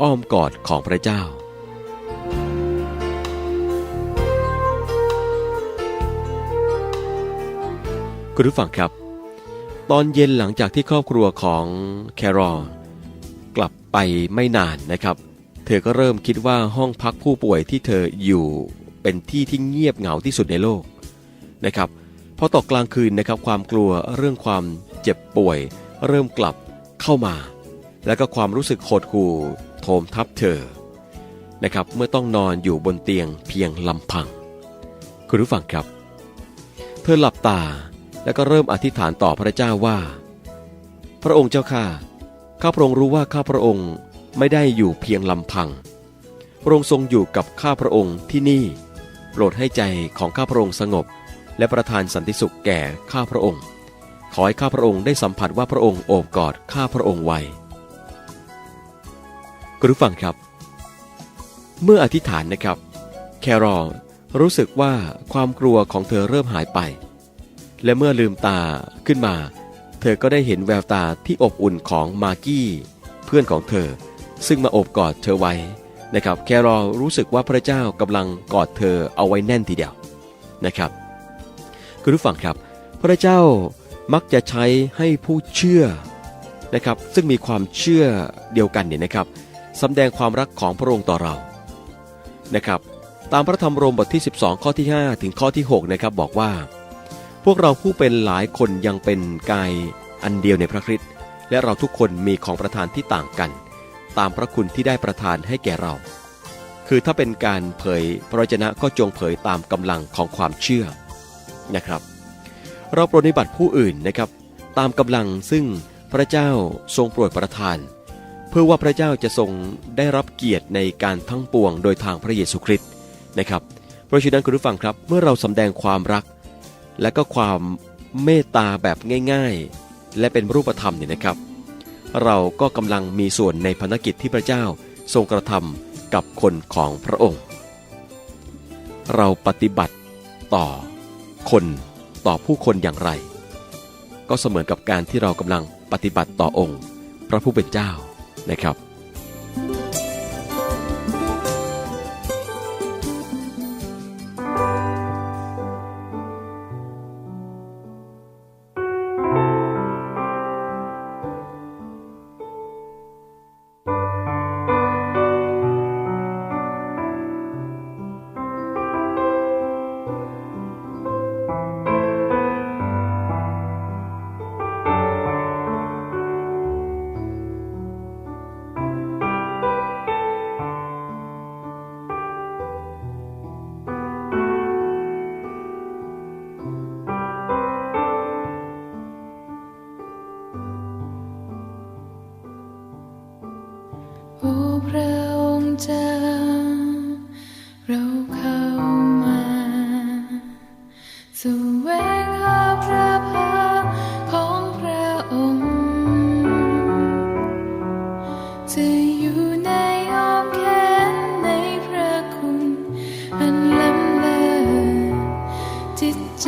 อ้อมกอดของพระเจ้า คุณผู้ฟังครับ ตอนเย็นหลังจากที่ครอบครัวของแครอลกลับไปไม่นานนะครับ เธอก็เริ่มคิดว่าห้องพักผู้ป่วยที่เธออยู่เป็นที่ที่เงียบเหงาที่สุดในโลกนะครับพอตกกลางคืนนะครับความกลัวเรื่องความเจ็บป่วย เริ่มกลับเข้ามา แล้วก็ความรู้สึกโหดหู่ มทับเธอนะครับเมื่อต้องนอนอยู่บนเตียงเพียงลำพัง คุณผู้ฟังครับ เธอหลับตาแล้วก็เริ่มอธิษฐานต่อพระเจ้าว่า พระองค์เจ้าข้าข้าพระองค์รู้ว่าข้าพระองค์ไม่ได้อยู่เพียงลำพัง พระองค์ทรงอยู่กับข้าพระองค์ที่นี่ โปรดให้ใจของข้าพระองค์สงบ และประทานสันติสุขแก่ข้าพระองค์ ขอให้ข้าพระองค์ได้สัมผัสว่าพระองค์โอบกอดข้าพระองค์ไว้ คุณผู้ฟังครับ เมื่ออธิษฐานนะครับ แครอลรู้สึกว่าความกลัวของเธอเริ่มหายไป และเมื่อลืมตาขึ้นมา เธอก็ได้เห็นแววตาที่อบอุ่นของมากี้ เพื่อนของเธอ ซึ่งมาโอบกอดเธอไว้นะครับ แครอลรู้สึกว่าพระเจ้ากำลังกอดเธอเอาไว้แน่นทีเดียวนะครับคุณผู้ฟังครับ พระเจ้ามักจะใช้ให้ผู้เชื่อนะครับ ซึ่งมีความเชื่อเดียวกันเนี่ยนะครับ สำแดงความรักของพระองค์ต่อเรานะครับตามพระธรรมโรมบทที่ 12 ข้อที่ 5 ถึงข้อที่6นะครับบอกว่า พวกเราผู้เป็นหลายคนยังเป็นกายอันเดียวในพระคริสต์และเราทุกคนมีของประทานที่ต่างกัน ตามพระคุณที่ได้ประทานให้แก่เรา คือถ้าเป็นการเผยพระวจนะก็จงเผยตามกำลังของความเชื่อนะครับ เราปรนนิบัติผู้อื่นนะครับ ตามกำลังซึ่งพระเจ้าทรงโปรดประทาน เพื่อว่าพระเจ้าจะทรงได้รับเกียรติในการทั้งปวงโดยทางพระเยซูคริสต์นะครับ เพราะฉะนั้นคุณผู้ฟังครับเมื่อเราสำแดงความรัก และก็ความเมตตาแบบง่ายๆ และเป็นรูปธรรมเนี่ยนะครับ เราก็กำลังมีส่วนในภารกิจที่พระเจ้าทรงกระทำกับคนของพระองค์ เราปฏิบัติต่อคนต่อผู้คนอย่างไร ก็เสมือนกับการที่เรากำลังปฏิบัติต่อองค์ พระผู้เป็นเจ้า นะครับ เจอเราเข้ามาสู่เวลาพระพัาของพระองค์จะอยู่ในอ้อมแขนในพระคุณอันล้ำเลิศจิตใจ